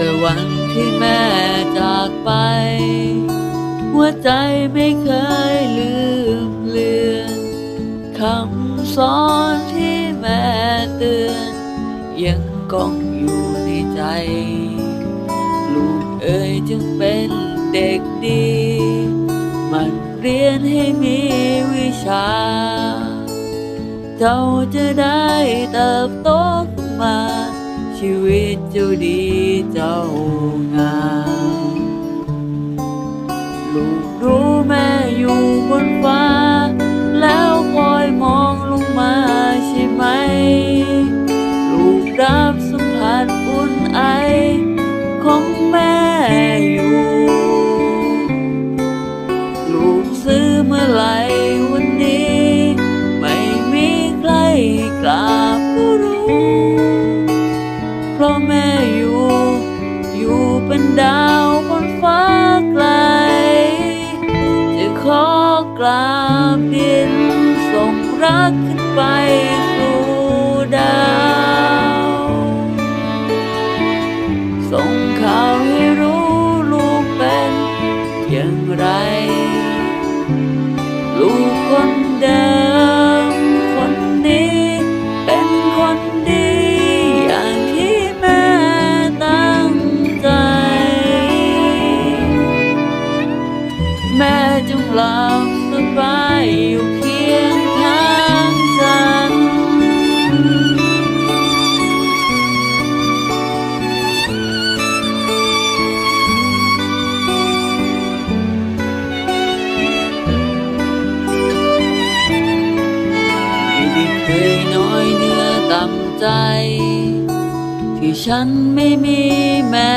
แต่วันที่แม่จากไป หัวใจไม่เคยลืมเลือนคำสอนที่แม่เตือน ยังก้องอยู่ในใจ ลูกเอ๋ยจึงเป็นเด็กดี มันเรียนให้มีวิชา เจ้าจะได้เติบโตขึ้นมา ชีวิตเจ้าดีเจ้า ดาวบนฟ้าไกล จะขอกราบดินส่งรักขึ้นไป ต่ำใจ ที่ฉันไม่มีแม่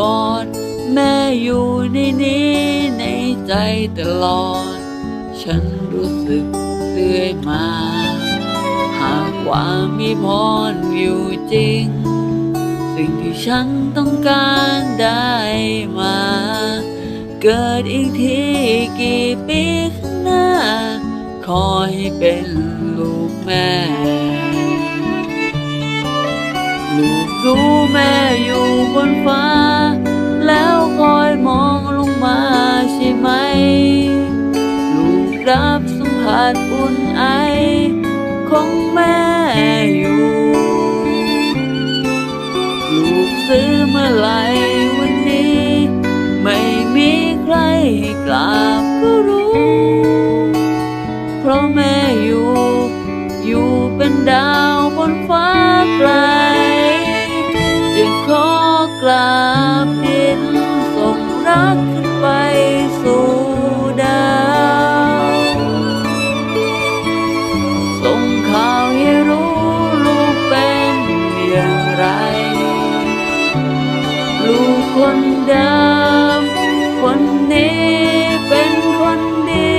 ก่อนแม่อยู่ในนี้ในใจตลอด ฉันรู้สึกเรื่อยมา หากว่ามีพรอยู่จริง สิ่งที่ฉันต้องการได้มา เกิดอีกทีกี่ปีข้างหน้า ขอให้เป็นลูกแม่ รู้แม่อยู่บนฟ้า แล้วคอยมองลงมาใช่ไหม ลูกรับสัมผัสอุ่นไอ ของแม่อยู่ ลูกซื้อเมื่อไหรวันนี้ ไม่มีใครกรา เดิม คนนี้เป็นคนดี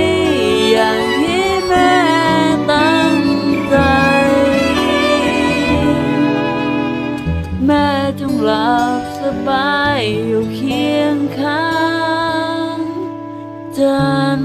อย่างที่แม่ตั้งใจ แม่จงหลับสบายอยู่เคียงข้าง ฉัน